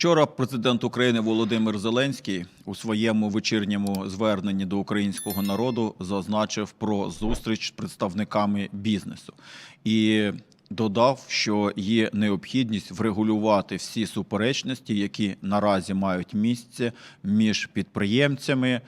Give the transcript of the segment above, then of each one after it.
Вчора президент України Володимир Зеленський у своєму вечірньому зверненні до українського народу зазначив про зустріч з представниками бізнесу і додав, що є необхідність врегулювати всі суперечності, які наразі мають місце між підприємцями,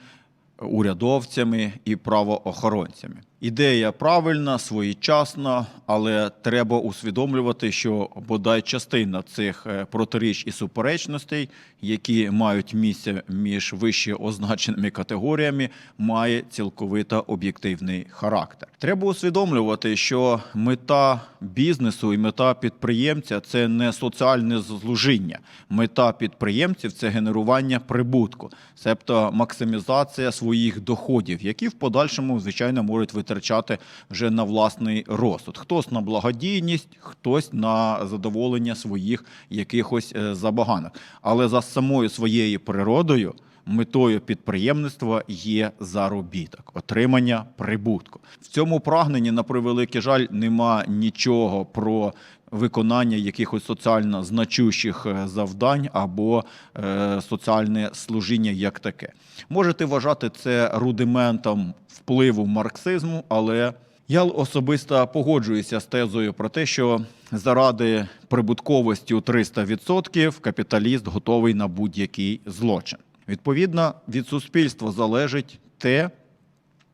урядовцями і правоохоронцями. Ідея правильна, своєчасна, але треба усвідомлювати, що бодай частина цих е, протиріч і суперечностей, які мають місце між вище означеними категоріями, має цілковито об'єктивний характер. Треба усвідомлювати, що мета бізнесу і мета підприємця це не соціальне злужіння. Мета підприємців це генерування прибутку, себто максимізація своїх доходів, які в подальшому звичайно можуть витрачати вже на власний розсуд. Хтось на благодійність, хтось на задоволення своїх якихось е, забаганок. Але за самою своєю природою. Метою підприємництва є заробіток, отримання прибутку. В цьому прагненні, на превеликий жаль, нема нічого про виконання якихось соціально значущих е, завдань або е, соціальне служіння як таке. Можете вважати це рудиментом впливу марксизму, але я особисто погоджуюся з тезою про те, що заради прибутковості у 300% капіталіст готовий на будь-який злочин. Відповідно, від суспільства залежить те,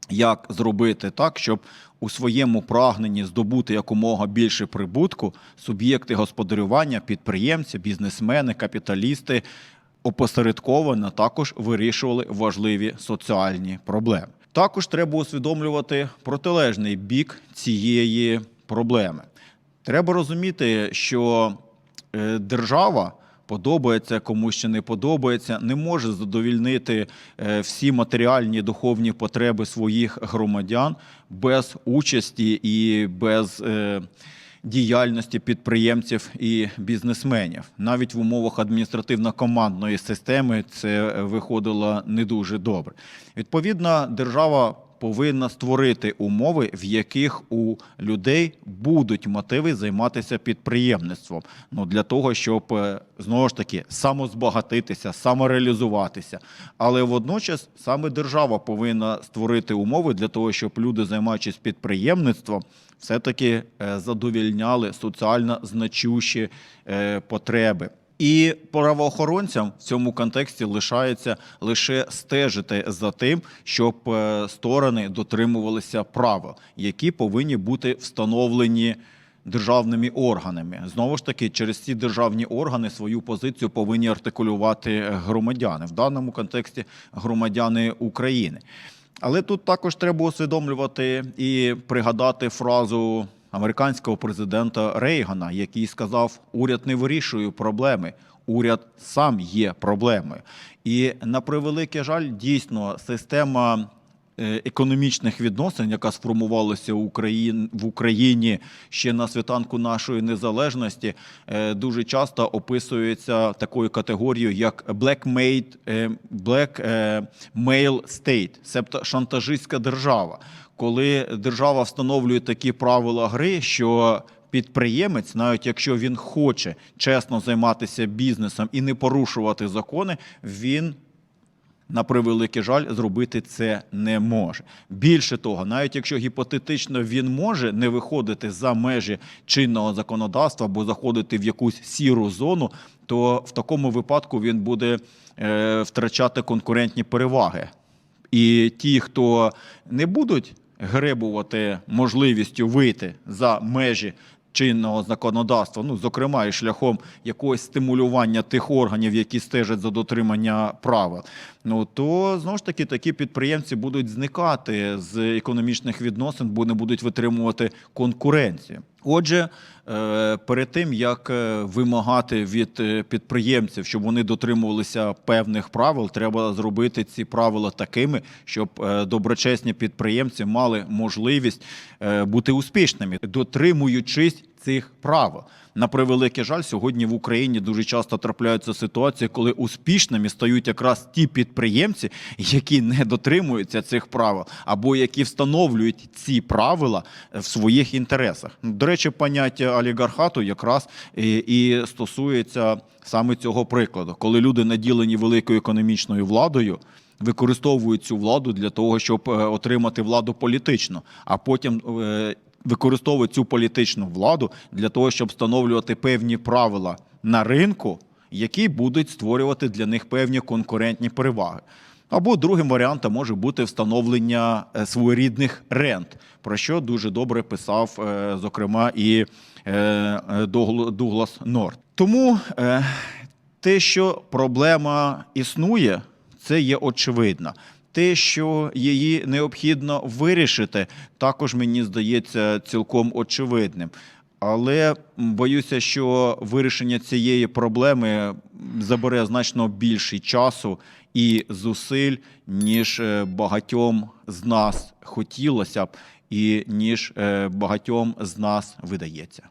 як зробити так, щоб у своєму прагненні здобути якомога більше прибутку суб'єкти господарювання, підприємці, бізнесмени, капіталісти опосередковано також вирішували важливі соціальні проблеми. Також треба усвідомлювати протилежний бік цієї проблеми. Треба розуміти, що е, держава подобається комусь чи не подобається, не може задовільнити е, всі матеріальні духовні потреби своїх громадян без участі і без е, діяльності підприємців і бізнесменів. Навіть в умовах адміністративно-командної системи це виходило не дуже добре. Відповідно, держава повинна створити умови, в яких у людей будуть мотиви займатися підприємництвом. Ну для того, щоб е, знову ж таки самозбагатитися, самореалізуватися. Але водночас саме держава повинна створити умови для того, щоб люди, займаючись підприємництвом, все-таки е, задовільняли соціально значущі е, потреби. І правоохоронцям в цьому контексті лишається лише стежити за тим, щоб е, сторони дотримувалися правил, які повинні бути встановлені державними органами. Знову ж таки, через ці державні органи свою позицію повинні артикулювати громадяни в даному контексті громадяни України. Але тут також треба усвідомлювати і пригадати фразу американського президента Рейгана, який сказав: уряд не вирішує проблеми, уряд сам є проблемою. І на превеликий жаль, дійсно, система. Е, Економічних відносин, яка сформувалася в Україні, ще на світанку нашої незалежності, е, дуже часто описується такою категорією, як black е, state, себто шантажистська держава. Коли держава встановлює такі правила гри, що підприємець, навіть якщо він хоче чесно займатися бізнесом і не порушувати закони, він на превеликий жаль, зробити це не може. Більше того, навіть якщо гіпотетично він може не виходити за межі чинного законодавства або заходити в якусь сіру зону, то в такому випадку він буде е, втрачати конкурентні переваги. І ті, хто не будуть гребувати можливістю вийти за межі чинного законодавства, ну зокрема і шляхом якогось стимулювання тих органів, які стежать за дотримання правил, ну то знову ж таки такі підприємці будуть зникати з економічних відносин, бо не будуть витримувати конкуренцію. Отже, е, перед тим як е, вимагати від е, підприємців, щоб вони дотримувалися певних правил, треба зробити ці правила такими, щоб доброчесні підприємці мали можливість бути успішними, дотримуючись цих правил. На превеликий жаль, сьогодні в Україні дуже часто трапляються ситуації, коли успішними стають якраз ті підприємці, які не дотримуються цих правил, або які встановлюють ці правила в своїх інтересах. До речі, поняття олігархату якраз і, і стосується саме цього прикладу, коли люди наділені великою економічною владою. Використовують цю владу для того, щоб е, отримати владу політично, а потім е, використовують цю політичну владу для того, щоб встановлювати певні правила на ринку, які будуть створювати для них певні конкурентні переваги. Або другим варіантом може бути встановлення е, своєрідних рент, про що дуже добре писав, е, зокрема, і е, Дуглас Норт. Тому те, що проблема існує, це є очевидно. Те, що її необхідно вирішити, також мені здається цілком очевидним. Але боюся, що вирішення цієї проблеми забере значно більше часу і зусиль, ніж е, багатьом з нас хотілося б, і ніж е, багатьом з нас видається.